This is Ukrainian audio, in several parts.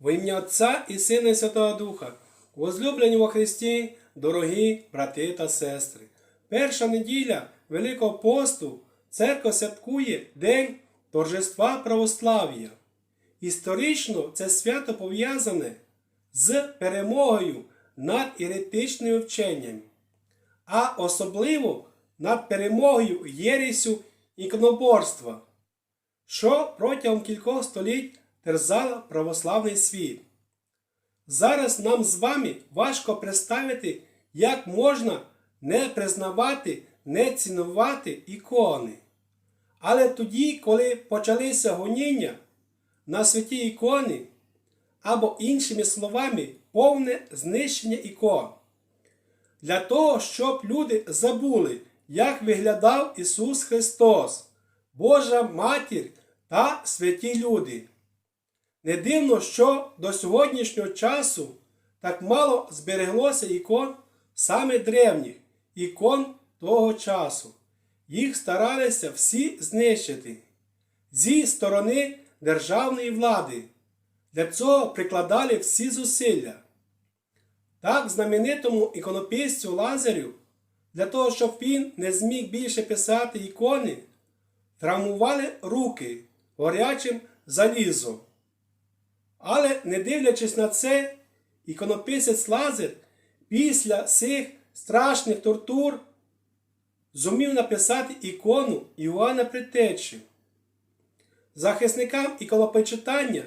Во ім'я Отця і Сина і Святого Духа, возлюблені во Христі, дорогі брати та сестри. Перша неділя Великого посту церква святкує День торжества православ'я. Історично це свято пов'язане з перемогою над еретичними вченнями, а особливо над перемогою єресю іконоборства, що протягом кількох століть терзала православний світ. Зараз нам з вами важко представити, як можна не признавати, не цінувати ікони. Але тоді, коли почалися гоніння на святі ікони, або іншими словами, повне знищення ікон, для того, щоб люди забули, як виглядав Ісус Христос, Божа Матір та святі люди. Не дивно, що до сьогоднішнього часу так мало збереглося ікон саме древніх, ікон того часу. Їх старалися всі знищити зі сторони державної влади. Для цього прикладали всі зусилля. Так, знаменитому іконописцю Лазарю, для того, щоб він не зміг більше писати ікони, травмували руки горячим залізом. Але не дивлячись на це, іконописець Лазар після цих страшних тортур зумів написати ікону Іоанна Притечі. Захисникам іконопочитання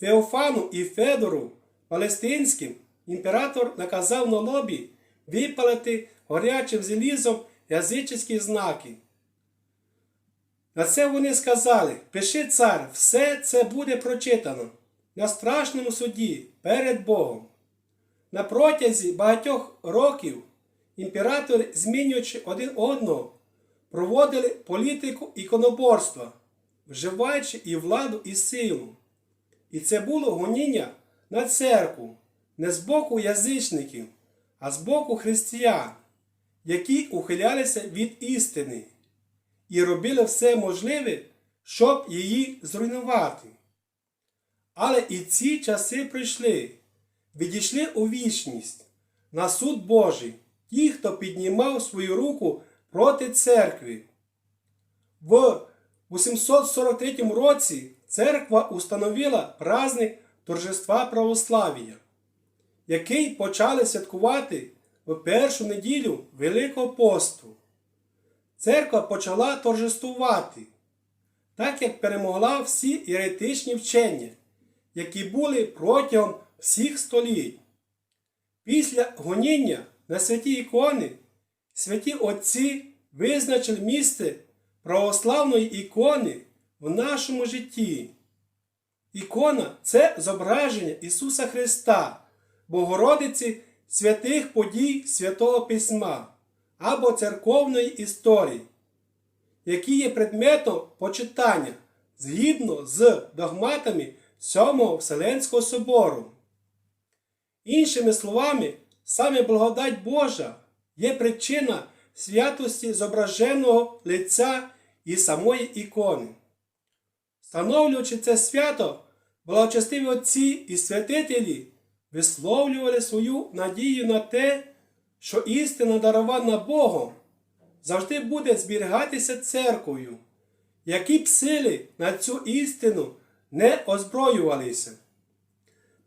Феофану і Федору Палестинським імператор наказав на лобі випалити горячим залізом язичські знаки. На це вони сказали: Пиши цар, все це буде прочитано на страшному суді перед Богом. На протязі багатьох років імператори, змінюючи один одного, проводили політику іконоборства, вживаючи і владу, і силу. І це було гоніння на церкву не з боку язичників, а з боку християн, які ухилялися від істини і робили все можливе, щоб її зруйнувати. Але і ці часи прийшли, відійшли у вічність на суд Божий, ті, хто піднімав свою руку проти церкви. В 843 році церква установила праздник торжества православ'я, який почали святкувати в першу неділю Великого посту. Церква почала торжествувати, так як перемогла всі еретичні вчення, які були протягом всіх століть. Після гоніння на святі ікони святі отці визначили місце православної ікони в нашому житті. Ікона це зображення Ісуса Христа, Богородиці святих подій Святого Письма або церковної історії, які є предметом почитання згідно з догматами Сьомого Вселенського собору. Іншими словами, саме благодать Божа є причина святості зображеного лиця і самої ікони. Встановлюючи це свято, благочестиві отці і святителі висловлювали свою надію на те, що істина дарована Богом завжди буде зберігатися церквою, які б сили на цю істину не озброювалися.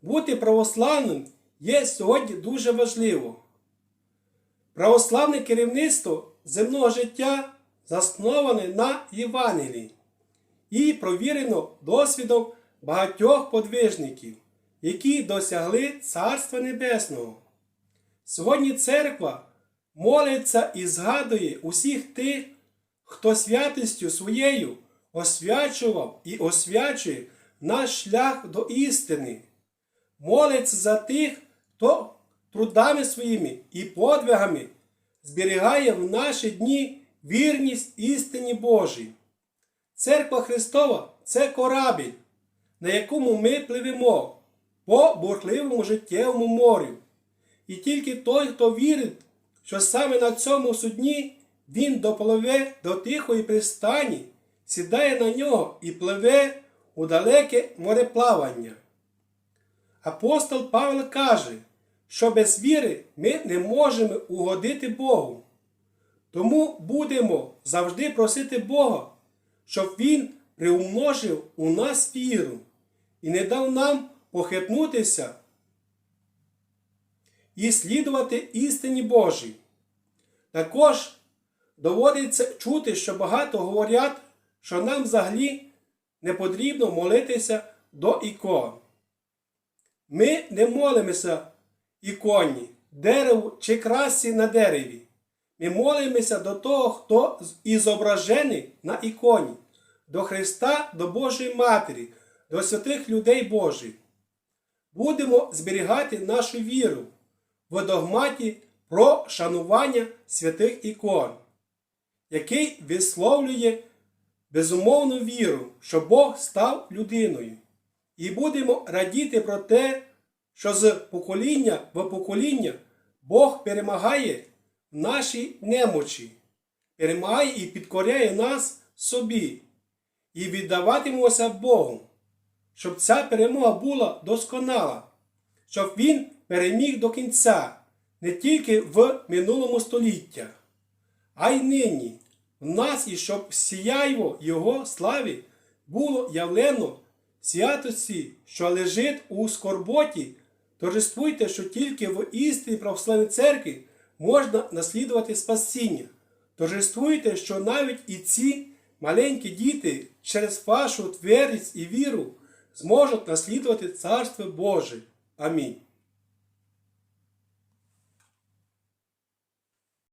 Бути православним є сьогодні дуже важливо. Православне керівництво земного життя засноване на Євангелії і провірено досвідом багатьох подвижників, які досягли Царства Небесного. Сьогодні церква молиться і згадує усіх тих, хто святістю своєю освячував і освячує наш шлях до істини. Молиться за тих, хто трудами своїми і подвигами зберігає в наші дні вірність істині Божій. Церква Христова це корабель, на якому ми пливемо по бурхливому життєвому морю. І тільки той, хто вірить, що саме на цьому судні він допливе до тихої пристані, сідає на нього і пливе у далеке мореплавання. апостол Павло каже, що без віри ми не можемо угодити Богу. Тому будемо завжди просити Бога, щоб Він приумножив у нас віру і не дав нам похитнутися і слідувати істині Божій. Також доводиться чути, що багато говорять, що нам взагалі не потрібно молитися до ікон. Ми не молимося іконі, дереву чи красі на дереві. Ми молимося до того, хто і зображений на іконі, до Христа, до Божої Матері, до святих людей Божих. Будемо зберігати нашу віру в догматі про шанування святих ікон, який висловлює безумовну віру, що Бог став людиною. І будемо радіти про те, що з покоління в покоління Бог перемагає в нашій немочі, перемагає і підкоряє нас собі, і віддаватимемося Богу, щоб ця перемога була досконала, щоб Він переміг до кінця не тільки в минулому столітті, а й нині в нас і щоб сіяйво Його славі було явлено святості, що лежить у скорботі, торжествуйте, що тільки в істині православній церкві можна наслідувати спасіння. Торжествуйте, що навіть і ці маленькі діти через вашу твердість і віру зможуть наслідувати Царство Боже. Амінь.